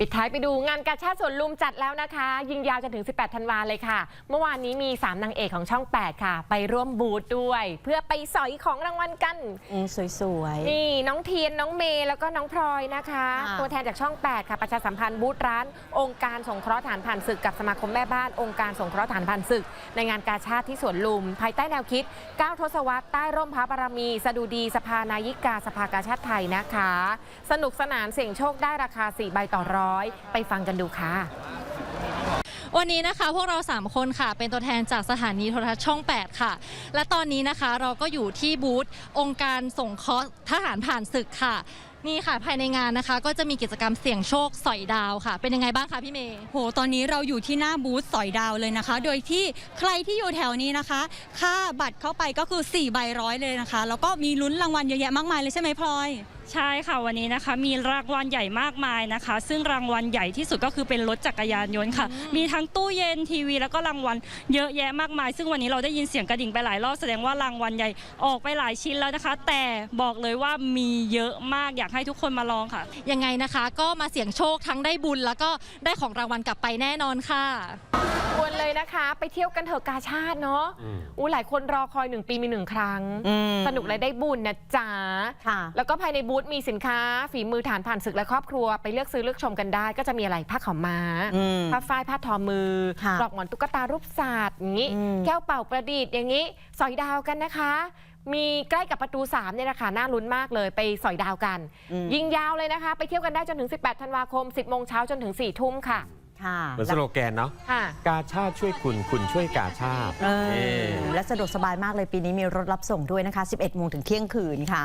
ปิดท้ายไปดูงานกาชาติสวนลุมจัดแล้วนะคะ ยิงยาวจนถึง 18 ธันวาเลยค่ะ เมื่อวานนี้มี 3 นางเอกของช่อง 8 ค่ะ ไปร่วมบูธด้วย เพื่อไปสอยของรางวัลกันอืมสวยนี่ น้องเทียน น้องเมย์แล้วก็น้องพลอยนะคะ ค่ะ ตัวแทนจากช่อง 8 ค่ะ ประชาสัมพันธ์บูธร้าน องค์การสงเคราะห์ฐานผ่านศึกกับสมาคมแม่บ้านองค์การสงเคราะห์ฐานผ่านศึก ในงานกาชาติที่สวนลุม ภายใต้แนวคิด9ทศวรรษใต้ร่มพระบารมีสดุดีสภานายิกาสภากาชาติไทยนะคะ สนุกสนานเสี่ยงโชคได้ราคา4ใบต่อร้อยไปฟังกันดูค่ะวันนี้นะคะพวกเรา 3 คนค่ะ เป็นตัวแทนจากสถานีโทรทัศน์ช่อง 8 ค่ะ และตอนนี้นะคะเราก็อยู่ที่บูธองค์การส่งเคราะห์ทหารผ่านศึกค่ะ นี่ค่ะภายในงานนะคะ ก็จะมีกิจกรรมเสี่ยงโชคสอยดาวค่ะ เป็นยังไงบ้างคะพี่เมย์โหตอนนี้เราอยู่ที่หน้าบูธสอยดาวเลยนะคะ โดยที่ใครที่อยู่แถวนี้นะคะ ค่าบัตรเข้าไปก็คือ4ใบร้อยเลยนะคะแล้วก็มีลุ้นรางวัลเยอะแยะมากมายเลยใช่ไหมพลอย ใช่ค่ะวันนี้นะคะมีรางวัลใหญ่มากมายนะคะ ซึ่งรางวัลใหญ่ที่สุดก็คือเป็นรถจักรยานยนต์ค่ะ มีทั้งตู้เย็นทีวี แล้วก็รางวัลเยอะแยะมากมาย ซึ่งวันนี้เราได้ยินเสียงกระดิ่งไปหลายรอบแสดงว่ารางวัลใหญ่ออกไปหลายชิ้นแล้วนะคะ แต่บอกเลยว่ามีเยอะมากอยากให้ทุกคนมาลองค่ะ ยังไงนะคะ ก็มาเสี่ยงโชคทั้งได้บุญ แล้วก็ได้ของรางวัลกลับไปแน่นอนค่ะควรเลยนะคะ ไปเที่ยวกันเถอะกาชาติเนาะอู้หลายคนรอคอยหนึ่งปีมีหนึ่งครั้งอืมสนุกและได้บุญนะจ๊ะค่ะแล้วก็ภายในบูธมีสินค้า ฝีมือฐานผ่านศึกและครอบครัวไปเลือกซื้อเลือกชมกันได้ ก็จะมีอะไรผ้าขาวม้าอืมผ้าฝ้ายผ้าทอมือค่ะปลอกหมอนตุ๊กตารูปสัตว์อย่างนี้อืม แก้วเป่าประดิษฐ์อย่างนี้ สอยดาวกันนะคะ มีใกล้กับประตู3เนี่ยนะคะน่าลุ้นมากเลยไปสอยดาวกัน อืมยิงยาวเลยนะคะ ไปเที่ยวกันได้จนถึง 18 ธันวาคม 10 โมงเช้าจนถึง 4 ทุ่มค่ะค่ะเหมือนสโลแกนเนาะค่ะ กาชาติช่วยคุณคุณช่วยกาชาติเออนี่ และสะดวกสบายมากเลยปีนี้มีรถรับส่งด้วยนะคะ 11โมงถึงเที่ยงคืนค่ะ